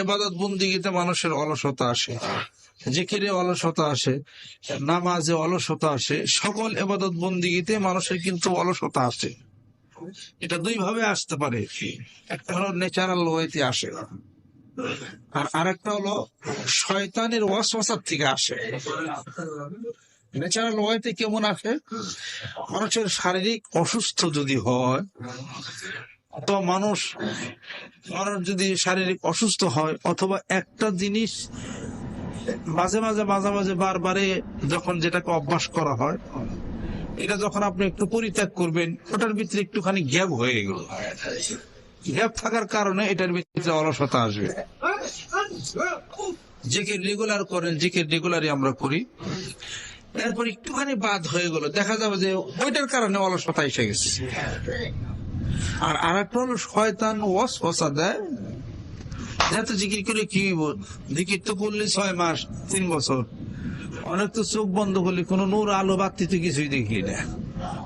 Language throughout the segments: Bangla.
এবাদত বন্দিগিতে মানুষের অলসতা আসে। জিকিরে অলসতা আসে, নামাজে অলসতা আসে, সকল এবাদত বন্দিগিতে মানুষের কিন্তু অলসতা আসে। এটা দুই ভাবে আসতে পারে। একটা হলো ন্যাচারাল ওয়েতে আসে, আর আরেকটা হলো শয়তানের ওয়াসওয়াসার থেকে আসে। ন্যাচারাল ওয়েতে কেমন আসে? মানুষের শারীরিক অসুস্থ যদি হয় তো মানুষ মানুষ যদি শারীরিক অসুস্থ হয়, অথবা একটা জিনিস মাঝে মাঝে মাঝে মাঝে বারবারে যখন যেটাকে অভ্যাস করা হয়, এটা যখন আপনি একটু পরিত্যাগ করবেন, ওটার ভিতরে একটুখানি গ্যাপ হয়ে গেল। গ্যাপ থাকার কারণে এটার ভিতরে অলসতা আসবে। জিকির রেগুলার করেন, জিকির রেগুলারই আমরা করি। এরপর একটুখানি বাদ হয়ে গেল, দেখা যাবে যে ওইটার কারণে অলসতা এসে গেছে। আর আর একটা হলো শয়তান ওয়াস ওয়াসা দেয়। এত জিকির করে কি জিকির তো করলে ছয় মাস, তিন বছর। অনেক তো চোখ বন্ধ করলে কোনো নূর, আলো, বাতি তো কিছুই দেখি না।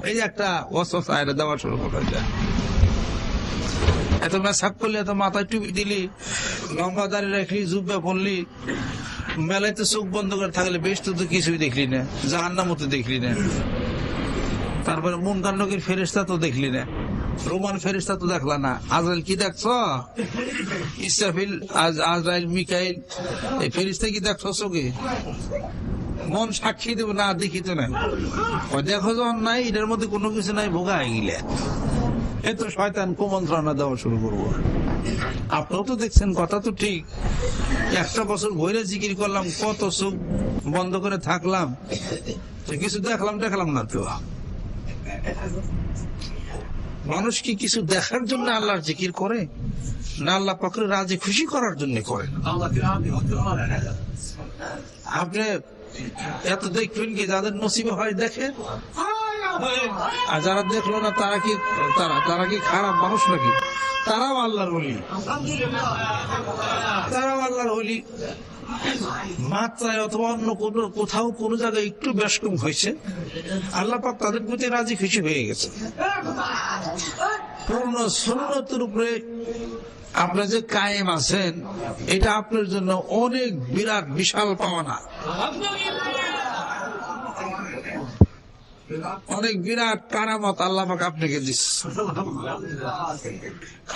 এই যে একটা ওয়াসওয়াসা এটা দেওয়া শুরু করে দেয়। এত মেসাক করলি, এত মাথায় টুপি দিলি লম্বা দাঁড়িয়ে রাখলি জুব্বা পড়লি, মেলায় তো চোখ বন্ধ করে থাকলে বেশ তো তো কিছুই দেখলি না জাহান্নাম মতো দেখলি না। তারপরে মন কান্নকের ফেরেস্তা তো দেখলি না। রোমান ফেরিস্তা তো দেখলা না। আজরাইল কি দেখছ? ইসরাফিল, আজ আজরাইল, মিকাইল, এই ফেরিস্তা কি দেখছ চোখে মন সাক্ষী দেব না, দেখি তো না। দেখো যখন নাই এটার মধ্যে কোনো কিছু নাই, ভোগা গেলে। এ তো শয়তান কুমন্ত্রণা দেওয়া শুরু করব। আপনিও তো দেখছেন, কথা তো ঠিক। একটা বছর ভৈরে জিকির করলাম, কত চোখ বন্ধ করে থাকলাম। কিছু দেখলাম দেখলাম না তো। মানুষ কি কিছু দেখার জন্য আল্লাহর জিকির করে? না আল্লাহ পাকের রাজি খুশি করার জন্য করে? আপনি এত দেখবেন কি যাদের নসিবে হয় দেখে আর যারা দেখল না, তারা কি তারা তারা কি খারাপ মানুষ নাকি? তারাও আল্লাহর হলি তারাও আল্লাহর বলি মাত্রায় অথবা অন্য কোনো কোথাও কোনো জায়গায় একটু ব্যস্কম হয়েছে, আল্লাহ তাদের প্রতি রাজি খুশি হয়ে গেছে। পূর্ণ সুন্নতের উপরে আপনি যে কায়েম আছেন, এটা আপনার জন্য অনেক বিরাট বিশাল পাওনা। অনেক বিরাট কারামত আল্লাহ আপনাকে দিচ্ছে।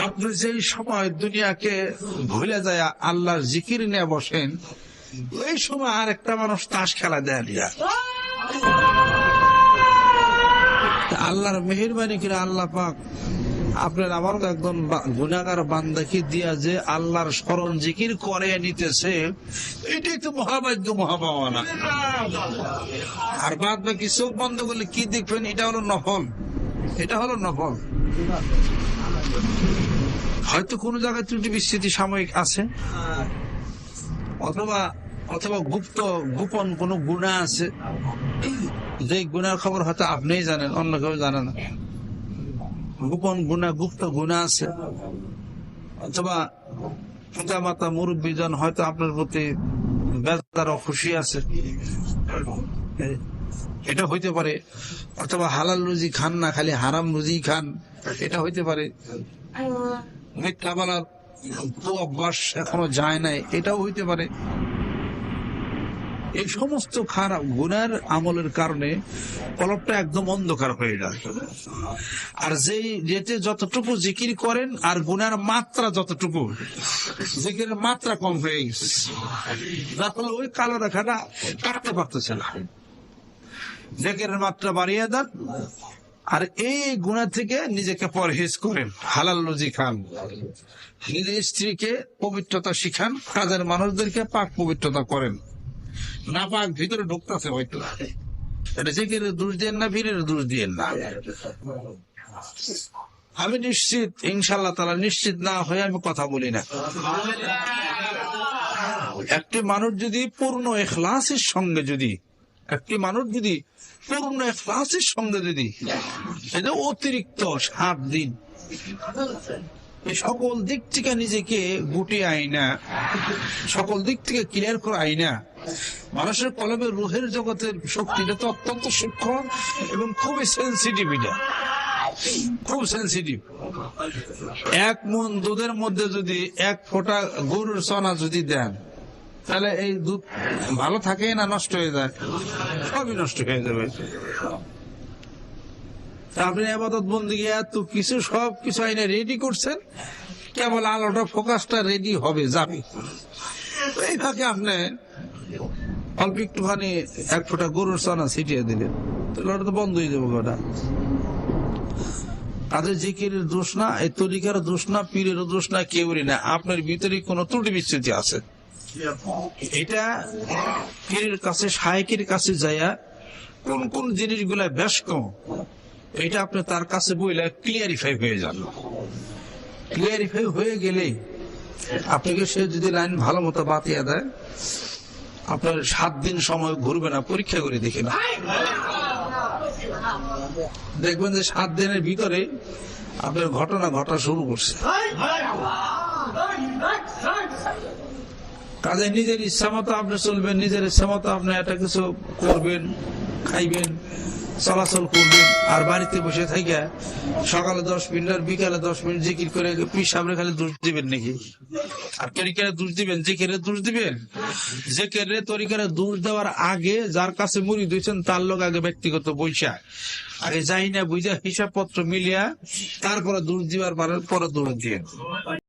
আপনি যেই সময় দুনিয়াকে ভুলে যায় আল্লাহর জিকির নিয়ে বসেন, ওই সময় আর একটা মানুষ তাস খেলা দেয় আল্লাহর মেহরবানি করে আল্লাহ পাক আপনার আমার একদম গুনাহগার বান্দাকে দিয়া যে আল্লাহর স্মরণ জিকির করে নিতেছে, এটাই তো মহাভাগ্য মহাপাওয়ানা আর বাদ বাকি চোখ বন্ধ করলে কি দেখবেন? এটা হলো নফল। এটা হলো নফল। হয়তো কোনো জায়গায় ত্রুটি বিস্তৃতি সাময়িক আছে। অথবা অথবা গুপ্ত, গোপন কোনো গুণা আছে। যে গুনার খবর হয়তো আপনিই জানেন, অন্য কেউ জানে না। গোপন গুণা গুপ্ত গুণা আছে। অথবা পিতা মাতা মুরব্বীজন হয়তো আপনার প্রতি বেজার খুশি আছে। এটা হইতে পারে। অথবা হালাল রুজি খান না খালি হারাম রুজি খান এটা হইতে পারে। মিথ্যা বলার অভ্যাস এখনও যায় নাই এটাও হইতে পারে। এই সমস্ত খারাপ গুনার আমলের কারণে কলবটা একদম অন্ধকার হয়ে যায়। আর যেই যেতে যতটুকু জিকির করেন, আর গুনার মাত্রা যতটুকু, জিকিরের মাত্রা কম হয়ে গেছে। যার ফলে ওই কালো রেখাটা কাটতে পারতেছে না। জিকিরের মাত্রা বাড়িয়ে দেন, আর এই গুণা থেকে নিজেকে পরহেজ করেন। হালাল রুজি খান। নিজের স্ত্রীকে পবিত্রতা শিখান, কাজের মানুষদেরকে পাক পবিত্রতা করেন। না পাক ভিতরে ঢুকতেছে, হয়তো। এটা জিকির দোষ দিয়েন না, ভিড়ের দোষ দিয়েন না? আমি নিশ্চিত ইনশাল্লাহ তারা নিশ্চিত না হয়ে আমি কথা বলি না। একটি মানুষ যদি পূর্ণ এখলাসের সঙ্গে যদি, একটি মানুষ যদি পূর্ণ এখলাসের সঙ্গে যদি, এটা অতিরিক্ত সাত দিন। সকল দিক থেকে নিজেকে গুটিয়ে আইনা সকল দিক থেকে ক্লিয়ার করে আইনা মানুষের কলমে রুহের জগতের শক্তিটা তো অত্যন্ত সূক্ষ্ম এবং খুবই সেন্সিটিভ এটা। খুব সেন্সিটিভ এক মন দুধের মধ্যে যদি এক ফোঁটা গরুর চনা যদি দেন, তাহলে এই দুধ ভালো থাকে না নষ্ট হয়ে যায়? সবই নষ্ট হয়ে যাবে। আপনি আবাদত বন্দি এত কিছু সব কিছু আইনে রেডি করছেন? কেবল আলোটা ফোকাসটা রেডি হবে, যাবে। তো এই ফাঁকে আপনি অল্প একটুখানি এক ফোঁটা গরুর চনা ছিটিয়ে দিলেন। তাহলে ওটা তো বন্ধ হয়ে যাবে ওটা তাদের জিকিরের দোষ না, এই তরিকার দোষ না, পীরের দোষ না, কেউরই না। আপনার ভিতরে কোনো ত্রুটি বিচ্ছুতি আছে। এটা পীরের কাছে, শায়কের কাছে যাইয়া কোন কোন জিনিসগুলা বেশ কম, এটা আপনি তার কাছে বইলে ক্লিয়ারিফাই হয়ে যান। ক্লিয়ারিফাই হয়ে গেলে আপনাকে সে যদি লাইন ভালো মতো বাতিয়ে দেয় আপনার সাত দিন সময় ঘুরবে না, পরীক্ষা করে দেখে না। দেখবেন যে সাত দিনের ভিতরে আপনার ঘটনা ঘটা শুরু করছে। কাজে নিজের ইচ্ছা মতো আপনি চলবেন, নিজের ইচ্ছা মতো আপনি একটা কিছু করবেন, খাইবেন, চলাচল করবেন, আর বাড়িতে বসে থেকে সকালে দশ মিনিট আর বিকালে দশ মিনিট জিকির করে পীর সামনে খালি দোষ দিবেন নাকি? আর তরিকারে দোষ দিবেন, যে কেরে দোষ দিবেন, যে কেরে তরিকারে দোষ দেওয়ার আগে যার কাছে মুড়ি দিয়েছেন, তার লোক আগে ব্যক্তিগত বৈশা। আগে যাই না বুঝা হিসাব পত্র মিলিয়া, তারপরে দোষ দিবার পরে দোষ দিয়ে